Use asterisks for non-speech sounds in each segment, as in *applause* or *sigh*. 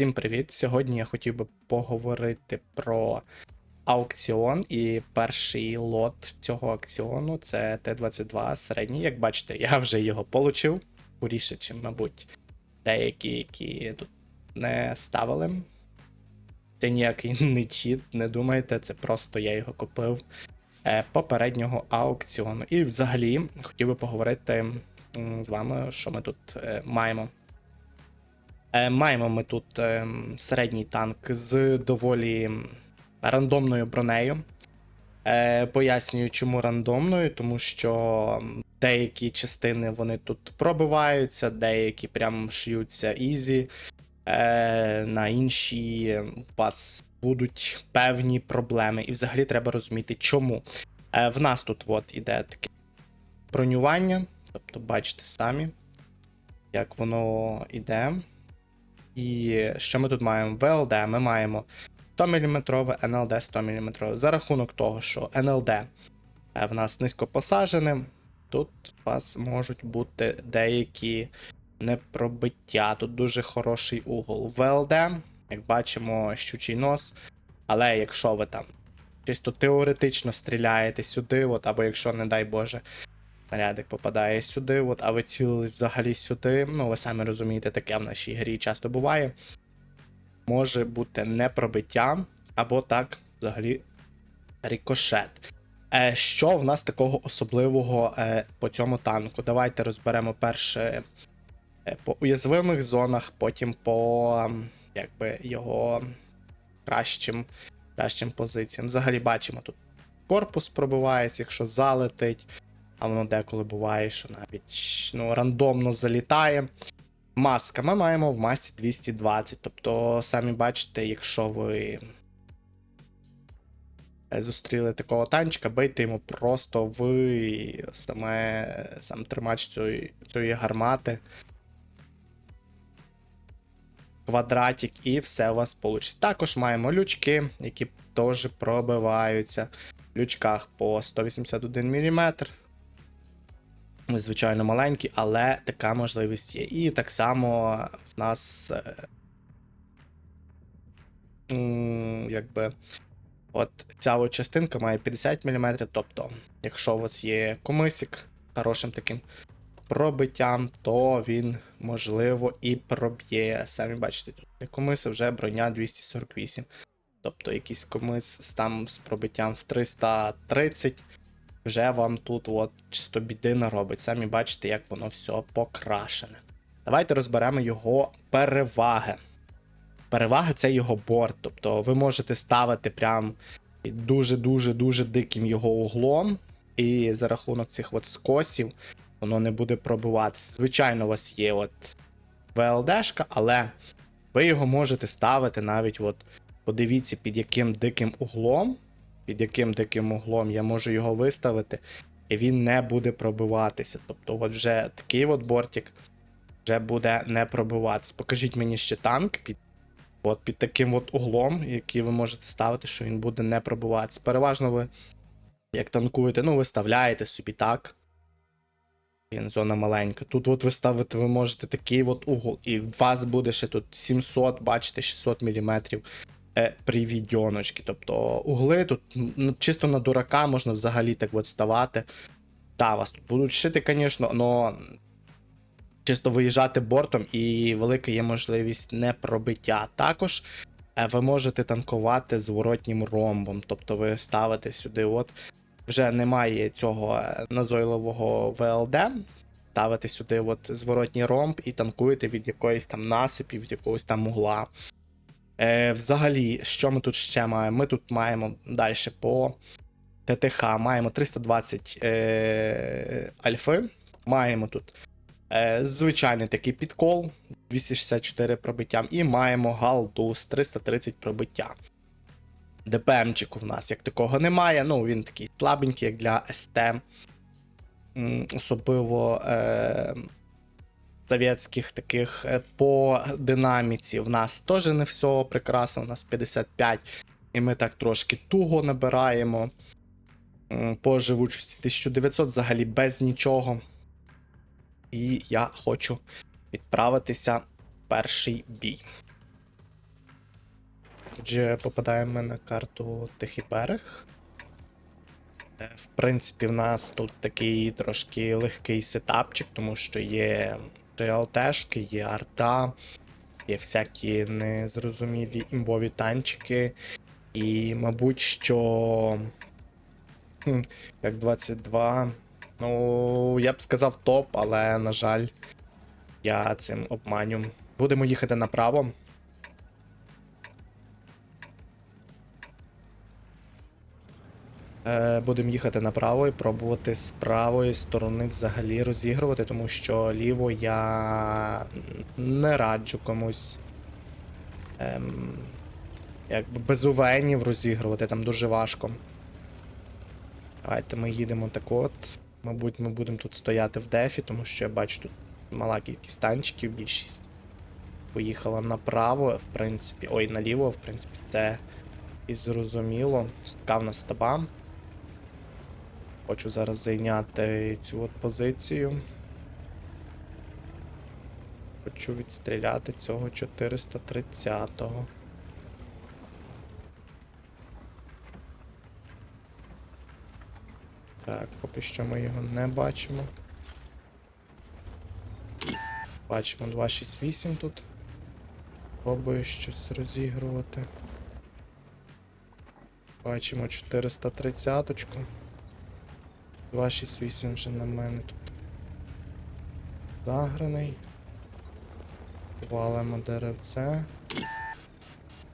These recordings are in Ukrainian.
Всім привіт! Сьогодні я хотів би поговорити про аукціон. І перший лот цього аукціону це Т-22 середній. Як бачите, я вже його получив. Скоріше, чим, мабуть, деякі, які тут не ставили. Це ніякий *laughs* не чіт, не думайте, це просто я його купив е, попереднього аукціону. І взагалі хотів би поговорити з вами, що ми тут е, маємо. Е, Маємо ми тут е, середній танк з доволі рандомною бронею. Е, Пояснюю, чому рандомною, тому що деякі частини вони тут пробиваються, деякі прям шиються ізі. На інші у вас будуть певні проблеми. І взагалі треба розуміти, чому. В нас тут от іде таке бронювання, тобто бачите самі, як воно іде. І що ми тут маємо? ВЛД ми маємо 100 мм, НЛД 100 мм. За рахунок того, що НЛД е, в нас низько посаджене, тут у вас можуть бути деякі непробиття. Тут дуже хороший угол. ВЛД, як бачимо, щучий нос. Але якщо ви там чисто теоретично стріляєте сюди, от, або якщо, не дай Боже, снарядик попадає сюди, от, а ви цілились взагалі сюди. Ну, ви самі розумієте, таке в нашій грі часто буває. Може бути непробиття, або так, взагалі, рикошет. Е, що в нас такого особливого е, по цьому танку? Давайте розберемо перше е, по уязвимих зонах, потім по ем, якби, його кращим, кращим позиціям. Взагалі бачимо тут корпус пробивається, якщо залетить. А воно деколи буває, що навіть ну, рандомно залітає. Маска. Ми маємо в масі 220. Тобто, самі бачите, якщо ви зустріли такого танчика, бийте йому просто в саме сам тримач цієї, цієї гармати. Квадратик, і все у вас вийде. Також маємо лючки, які теж пробиваються. В лючках по 181 мм звичайно маленькі, але така можливість є. І так само в нас. е, Якби. От ця от частинка має 50 мм. Тобто, якщо у вас є комисик хорошим таким пробиттям, то він, можливо, і проб'є. Самі бачите, тут комиси вже броня 248. Тобто якийсь комис там з пробиттям в 330 вже вам тут от чисто біди наробить. Самі бачите, як воно все покрашене. Давайте розберемо його переваги. Переваги це його борт. Тобто ви можете ставити прям дуже-дуже-дуже диким його углом, і за рахунок цих от скосів воно не буде пробиватися. Звичайно, у вас є от ВЛДшка, але ви його можете ставити навіть, от, подивіться, під яким диким углом під яким таким углом я можу його виставити, і він не буде пробиватися. Тобто, от вже такий от бортик вже буде не пробиватися. Покажіть мені ще танк під от під таким от углом, який ви можете ставити, що він буде не пробиватися. Переважно ви, як танкуєте, ну, виставляєте собі так. Зона маленька. Тут от ви ставите, ви можете такий от угол, і у вас буде ще тут 700, бачите, 600 мм привідьоночки. Тобто угли тут ну, чисто на дурака можна взагалі так от ставати. Та, вас тут будуть шити, звісно, але чисто виїжджати бортом і велика є можливість непробиття. Також е, ви можете танкувати зворотнім ромбом. Тобто ви ставите сюди, от вже немає цього е, назойливого ВЛД. Ставите сюди от зворотній ромб і танкуєте від якоїсь там насипі, від якогось там угла. Е, Взагалі, що ми тут ще маємо? Ми тут маємо далі по ТТХ, маємо 320 е, альфи. Маємо тут е, звичайний такий підкол 264 пробиттям, і маємо галду з 330 пробиття. ДПМчику в нас як такого немає. Ну, він такий слабенький, як для СТ. Особливо. Е, совєтських таких е, по динаміці. В нас теж не все прекрасно, у нас 55, і ми так трошки туго набираємо. По живучості 1900 взагалі без нічого. І я хочу відправитися в перший бій. Отже, попадаємо на карту Тихий берег. Е, В принципі, в нас тут такий трошки легкий сетапчик, тому що є реалтешки, є арта, є всякі незрозумілі імбові танчики. І, мабуть, що. Як 22. Ну, я б сказав топ, але, на жаль, я цим обманю. Будемо їхати направо. Будемо їхати направо і пробувати з правої сторони взагалі розігрувати, тому що ліво я не раджу комусь. Ем, якби без увенів розігрувати, там дуже важко. Давайте ми їдемо так от. Мабуть, ми будемо тут стояти в дефі, тому що я бачу тут мала кількість танчиків, більшість поїхала направо, в принципі. Ой, наліво, в принципі, те і зрозуміло. Така в нас таба. Хочу зараз зайняти цю от позицію. Хочу відстріляти цього 430-го. Так, поки що ми його не бачимо. Бачимо 268 тут. Пробую щось розігрувати. Бачимо 430-очку. 268 вже на мене тут. Заграний. Валимо деревце.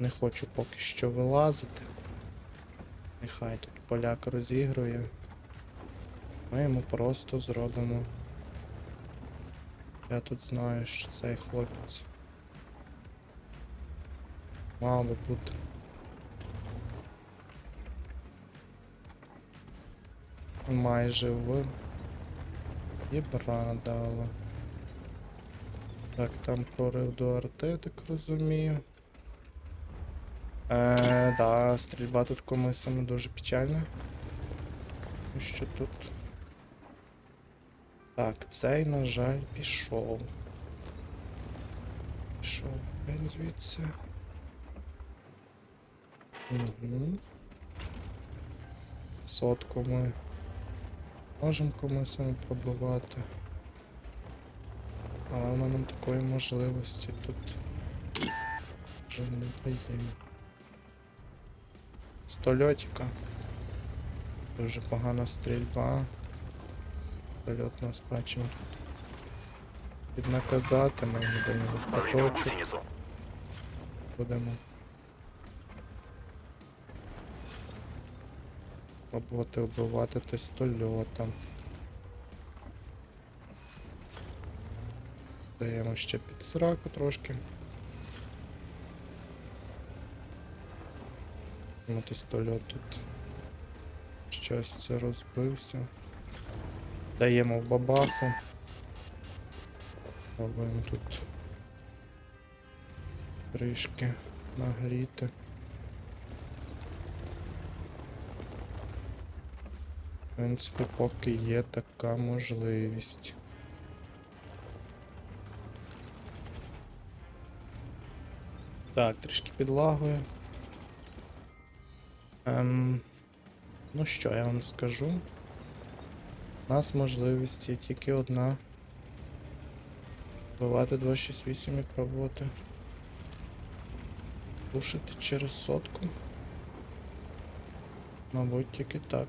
Не хочу поки що вилазити. Нехай тут поляк розігрує. Ми йому просто зробимо. Я тут знаю, що цей хлопець. Би бути. Майже в Єбра дало. Так, там прорив до арти, так розумію. Е, да, стрільба тут комисами дуже печальна. Що тут? Так, цей, на жаль, пішов. Пішов геть звідси. Угу. Сотку ми можемо комусь пробивати. Але вона нам такої можливості тут вже не дає. Стольотика. Дуже погана стрільба. Стольот нас бачимо тут. Піднаказати, ми даємо в каточок. Будемо. Пробувати вбивати тестольотом. Даємо ще під сраку трошки. Ну, тестольот тут щастя розбився. Даємо в бабаху. Пробуємо тут трішки нагріти. В принципі, поки є така можливість. Так, трішки підлагує. Ем, ну що я вам скажу? У нас можливість є тільки одна. Бивати 268 і пробувати. Пушити через сотку. Мабуть, тільки так.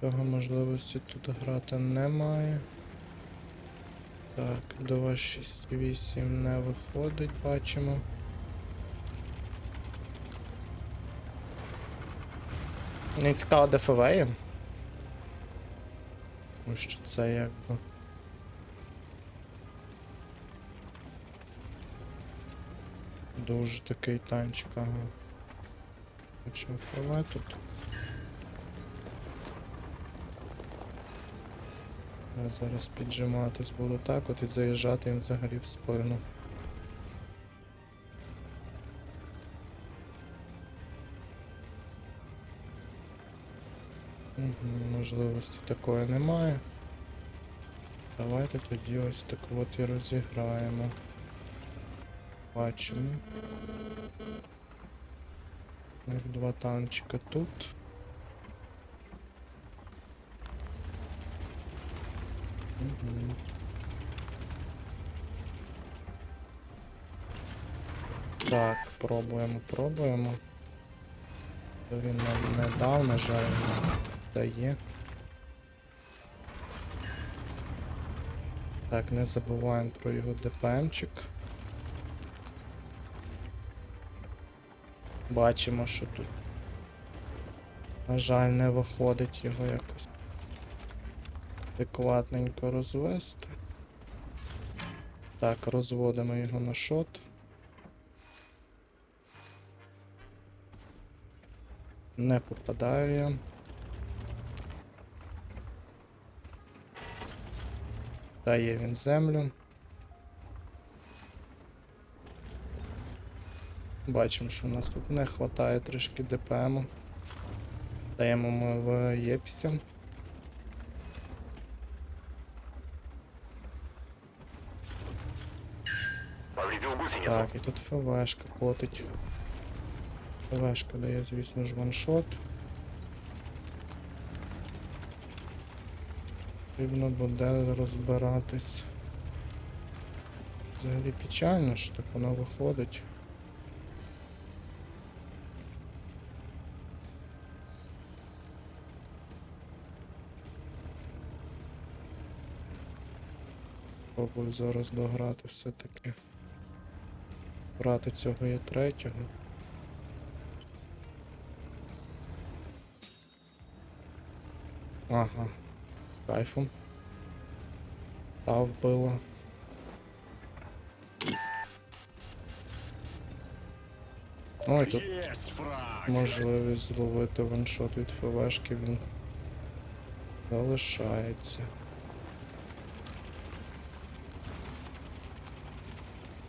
Цього можливості тут грати немає. Так, 268 не виходить, бачимо. Не цікаво ДФВ є. Тому що це якби. Дуже такий танчик, ага. Якщо ФВ тут. Я зараз піджиматись буду так от і заїжджати їм взагалі в спину. Можливості такої немає. Давайте тоді ось так от і розіграємо. Бачимо. Два танчика тут. Так, пробуємо, пробуємо. Він нам не дав, на жаль, нас дає. Так, не забуваємо про його ДПМчик. Бачимо, що тут. На жаль, не виходить його якось адекватненько розвести. Так, розводимо його на шот. Не попадаю я. Дає він землю. Бачимо, що у нас тут не вистачає трішки ДПМу. Даємо ми в Єпсі. Так, і тут ФВшка котить. ФВшка дає, звісно ж, ваншот. Потрібно буде розбиратись. Взагалі печально, що так воно виходить. Пробую зараз дограти все-таки. Брати цього є третього. Ага. Кайфом. Та вбила. Ой, тут Есть можливість зловити ваншот від ФВшки він залишається.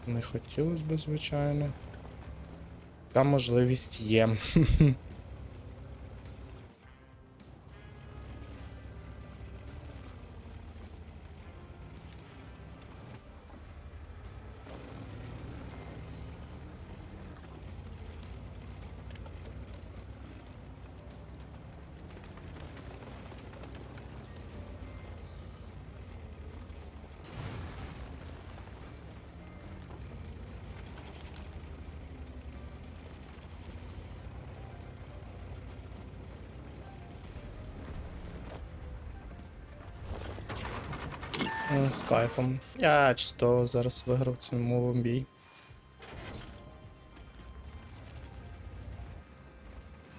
Не хотілося б, звичайно. Та можливість є. *laughs* З кайфом. Я чисто зараз виграв цьому бій.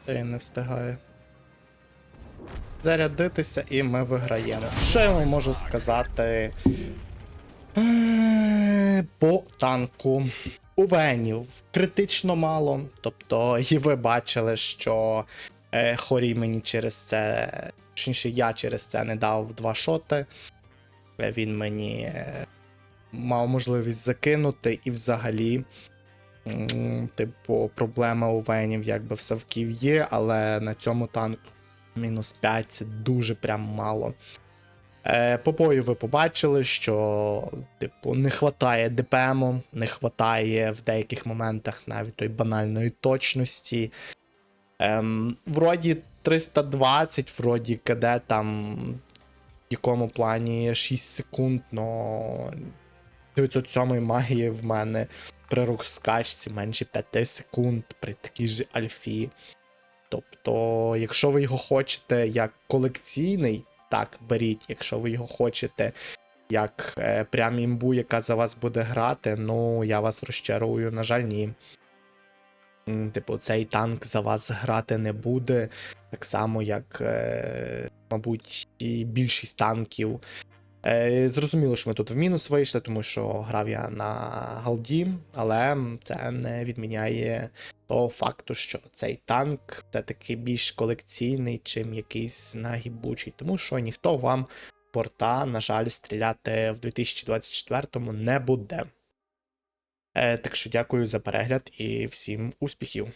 Та й не встигає. Зарядитися і ми виграємо. Що я вам можу сказати? Е, По танку. У Венів критично мало. Тобто, і ви бачили, що е, Хорі мені через це. Точніше, я через це не дав два шоти. Е, Він мені е, мав можливість закинути і взагалі. Типу, проблема у Венів якби в Савків є, але на цьому танку мінус 5 це дуже прям мало. Е, по бою ви побачили, що типу, не вистачає ДПМу, не вистачає в деяких моментах навіть той банальної точності. Ем, вроді 320, вроді КД там якому плані 6 секунд, но 907 магії в мене при розкачці менше 5 секунд при такій ж альфі. Тобто, якщо ви його хочете як колекційний, так, беріть. Якщо ви його хочете як е, прям імбу, яка за вас буде грати, ну я вас розчарую, на жаль, ні. Типу, цей танк за вас грати не буде. Так само, як, е, мабуть, і більшість танків. Е, зрозуміло, що ми тут в мінус вийшли, тому що грав я на галді, але це не відміняє того факту, що цей танк все-таки більш колекційний, чим якийсь нагібучий, тому що ніхто вам порта, на жаль, стріляти в 2024 не буде. Е, так що дякую за перегляд і всім успіхів!